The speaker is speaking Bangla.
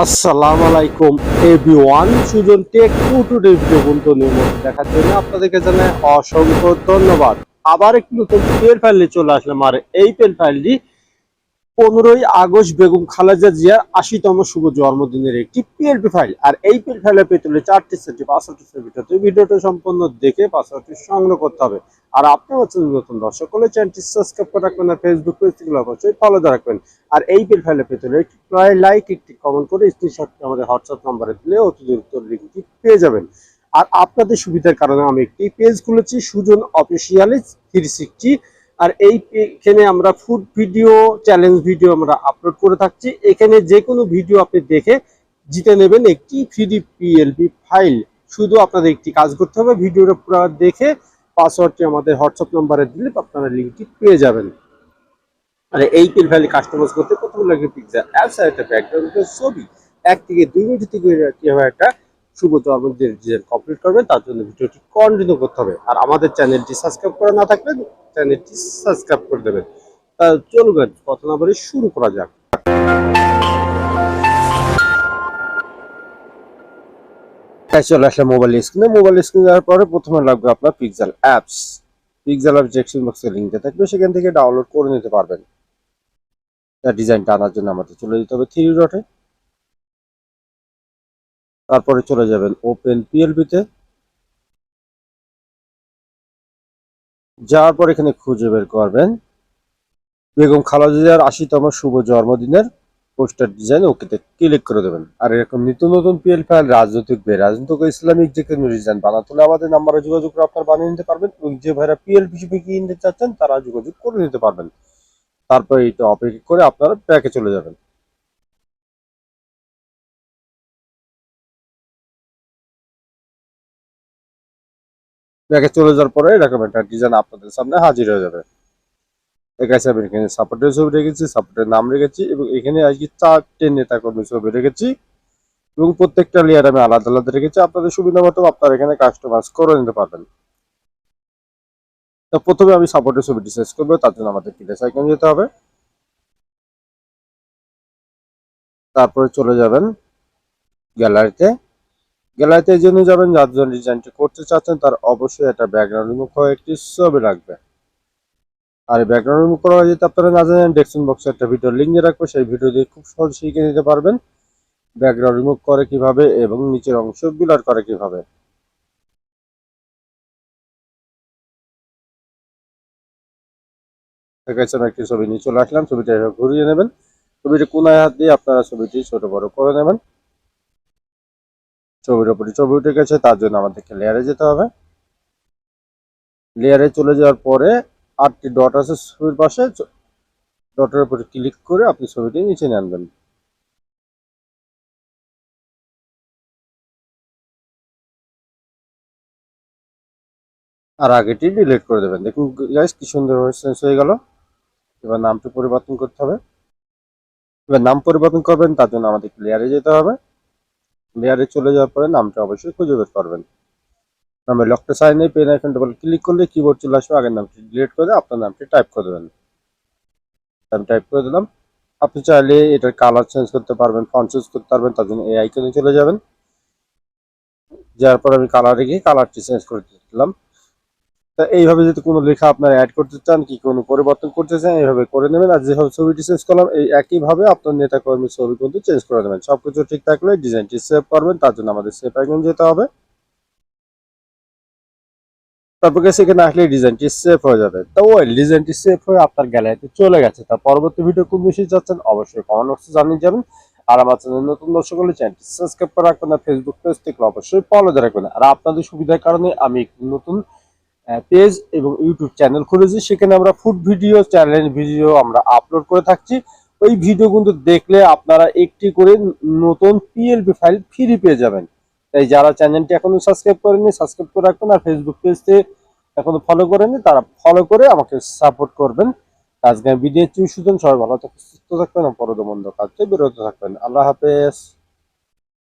আসসালামু আলাইকুম everyone Sujan tech two two বন্ধু নিয়মিত দেখার জন্য আপনাদেরকে জানাই অসংখ্য ধন্যবাদ। আবার একটি নতুন পেল ফাইল নিয়ে চলে আসলাম, আর এই পেল ফাইলটি পনেরোই আগস্ট বেগম খালেদা জিয়ার আশিতম শুভ জন্মদিনের একটি পিএলপি ফাইল আর এই পিএল ফাইলের পেতলে চারটি সেটি পাসওয়ার্ডটি ভিডিওতে ভিডিওটা সম্পূর্ণ দেখে পাসওয়ার্ডটি সংগ্রহ করতে হবে। আর আপনি হচ্ছেন নতুন দর্শক হলে চ্যানেলটি সাবস্ক্রাইব করে রাখবেন আর ফেসবুক পেজ থেকে অবশ্যই ফলো দিয়ে রাখবেন। আর এই পিএল ফাইলের পেতলে একটি প্রায় লাইক একটি কমেন্ট করে স্ক্রিনশট আমাদের হোয়াটসঅ্যাপ নাম্বারে দিলে অতি দ্রুত লিঙ্কটি পেয়ে যাবেন। আর আপনাদের সুবিধার কারণে আমি একটি পেজ খুলেছি, সুজন অফিসিয়ালি থ্রি সিক্সটি আর এই এখানে আমরা ফুড ভিডিও চ্যালেঞ্জ ভিডিও আমরা আপলোড করে থাকছি। এখানে যে কোনো ভিডিও আপনি দেখে জিতে নেবেন একটি ফ্রি পিএলপি ফাইল শুধু আপনাদের একটি কাজ করতে হবে ভিডিওটা পুরো দেখে পাসওয়ার্ডটি আমাদের হোয়াটসঅ্যাপ নাম্বারে দিলে আপনারা লিঙ্কটি পেয়ে যাবেন। আর এই পিল ফাইল কাস্টমাইজ করতে প্রথমে লাগে পিকচার অ্যাপস একটা ব্যাকগ্রাউন্ডের ছবি। এক থেকে দুই মিনিট থেকে কীভাবে একটা শুভ জন্মদিনের ডিজাইন কমপ্লিট করবেন তার জন্য ভিডিওটি কন্টিনিউ করতে হবে। আর আমাদের চ্যানেলটি সাবস্ক্রাইব করা না থাকলে চ্যানেলটি সাবস্ক্রাইব করে দেবেন। তা চলবেন না বলে শুরু করা যাক। চলে আসলে মোবাইল স্ক্রিনে মোবাইল স্ক্রিনে যাওয়ার পরে প্রথমে লাগবে আপনার pixel apps pixel apps description বক্সে লিঙ্কটা থাকবে, সেখান থেকে ডাউনলোড করে নিতে পারবেন। ডিজাইনটা আনার জন্য আমাদের চলে যেতে হবে থ্রি ডটে তারপরে চলে যাবেন ওপেন পিএলবিতে যাওয়ার পর এখানে খুঁজে বের করবেন। বেগম খালেদা জিয়ার আশিতম শুভ জন্মদিনের পোস্টার ডিজাইন ওকেতে ক্লিক করে দেবেন। আর এরকম নিত্য নতুন পিএল ফাইল রাজনৈতিক বে, রাজনৈতিক ইসলামিক যে কোনো ডিজাইন বানাতে হলে আমাদের নাম্বারে যোগাযোগ করে আপনার বানিয়ে নিতে পারবেন। এবং যে ভাইরা পিএল পিসিপি কিনতে চাচ্ছেন, তারা যোগাযোগ করে নিতে পারবেন। তারপর এইটা অপেক্ষা করে আপনারা প্যাকে চলে যাবেন। ব্যাকে চলে যাওয়ার পরে এরকম একটা ডিজাইন আপনাদের সামনে হাজির হয়ে যাবে। এখানে সাপোর্টের ছবি রেখেছি সাপোর্টের নাম রেখেছি এবং এখানে আজকে চারটে নেতা কর্মী ছবি রেখেছি এবং প্রত্যেকটা লেয়ার আমি আলাদা আলাদা রেখেছি। আপনাদের সুবিধা মতো আপনারা এখানে কাস্টমাইজ করে নিতে পারবেন। তো প্রথমে আমি সাপোর্টের ছবিটি শেষ করব, তার জন্য আমাদের প্লেস আইকন যেতে হবে। তারপরে চলে যাবেন গ্যালারিতে গ্যালারিতে জন্য যাবেন যার জন্য ডিজাইনটি করতে চাচ্ছেন, তার অবশ্যই একটা ব্যাকগ্রাউন্ড রিমুভ হয়ে একটি ছবি লাগবে আর ব্যাকগ্রাউন্ড রিমুভ করা যদি আপনারা না জানেন ডেসক্রিপশন বক্সে একটা ভিডিও লিঙ্ক দিয়ে রাখব, সেই ভিডিও দিয়ে খুব সহজ শিখে নিতে পারবেন। ব্যাকগ্রাউন্ড রিমুভ করে কীভাবে এবং নিচের অংশ বিলার করে কীভাবে। একটি ছবি নিয়ে চলে আসলাম, ছবিটা ঘুরিয়ে নেবেন। ছবিটি কোনায় হাত দিয়ে আপনারা ছবিটি ছোট বড় করে নেবেন। ছবির উপরে ছবি উঠে গেছে, তার জন্য আমাদেরকে লেয়ারে যেতে হবে। লেয়ারে চলে যাওয়ার পরে আটটি ডট আছে ছবির পাশে ডটের উপরে ক্লিক করে আপনি ছবিটি নিচে নিয়ে আনবেন। আর আগেটি ডিলিট করে দেবেন। দেখুন গাইস কি সুন্দর চেঞ্জ হয়ে গেল। এবার নামটি পরিবর্তন করতে হবে। এবার নাম পরিবর্তন করবেন, তার জন্য আমাদের লেয়ারে যেতে হবে। লেয়ারে চলে যাওয়ার পরে নামটা অবশ্যই খুঁজে বের করবেন। নামে লকটা সাইনে পেন আইকন ডবল ক্লিক করলে কিবোর্ড চলে আসবে, আগের নামটি ডিলিট করে আপনার নামটি টাইপ করে দেবেন। আমি টাইপ করে দিলাম। আপনি চাইলে এটার কালার চেঞ্জ করতে পারবেন ফন্ট চেঞ্জ করতে পারবেন, তার জন্য এই আইকনে চলে যাবেন। যাওয়ার পর আমি কালারে গিয়ে কালারটি চেঞ্জ করে দিলাম। তা এইভাবে যদি কোনো লেখা আপনারা অ্যাড করতে চান, কি কোনো পরিবর্তন করতে চান, এইভাবে করে নেবেন। আর যেভাবে ছবিটি চেঞ্জ করলাম, এই একইভাবে আপনার নেতা কর্মীর ছবি কিন্তু চেঞ্জ করে দেবেন। সব কিছু ঠিক থাকলে ডিজাইনটি সেভ করবেন, তার জন্য আমাদের সেভ আইকন যেতে হবে। তারপর সেখানে আসলে ডিজাইনটি সেভ হয়ে যাবে। তো ওই ডিজাইনটি সেভ হয়ে আপনার গ্যালারিতে চলে গেছে। তার পরবর্তী ভিডিও কোন বিষয়ে চাচ্ছেন অবশ্যই কমেন্ট বক্সে জানিয়ে যাবেন। আর আমার চ্যানেল নতুন দর্শক হলে চ্যানেলটি সাবস্ক্রাইব করে রাখবেন। ফেসবুক পেজ থেকে অবশ্যই ফলো রাখবেন। আর আপনাদের সুবিধার কারণে আমি নতুন পেজ এবং ইউটিউব চ্যানেল খুলেছি, সেখানে আমরা ফুড ভিডিও চ্যালেঞ্জ ভিডিও আমরা আপলোড করে থাকছি। ওই ভিডিও কিন্তু দেখলে আপনারা একটি করে নতুন পিএলপি ফাইল ফ্রি পেয়ে যাবেন। তাই যারা চ্যানেলটি এখনও সাবস্ক্রাইব করেনি সাবস্ক্রাইব করে রাখবেন আর ফেসবুক পেজতে এখনও ফলো করেনি তারা ফলো করে আমাকে সাপোর্ট করবেন। আজকে চুই সুতন সবাই ভালো থাকবেন, সুস্থ থাকবেন পরদমন্দ কাজে বিরত থাকবেন। আল্লাহ হাফেজ।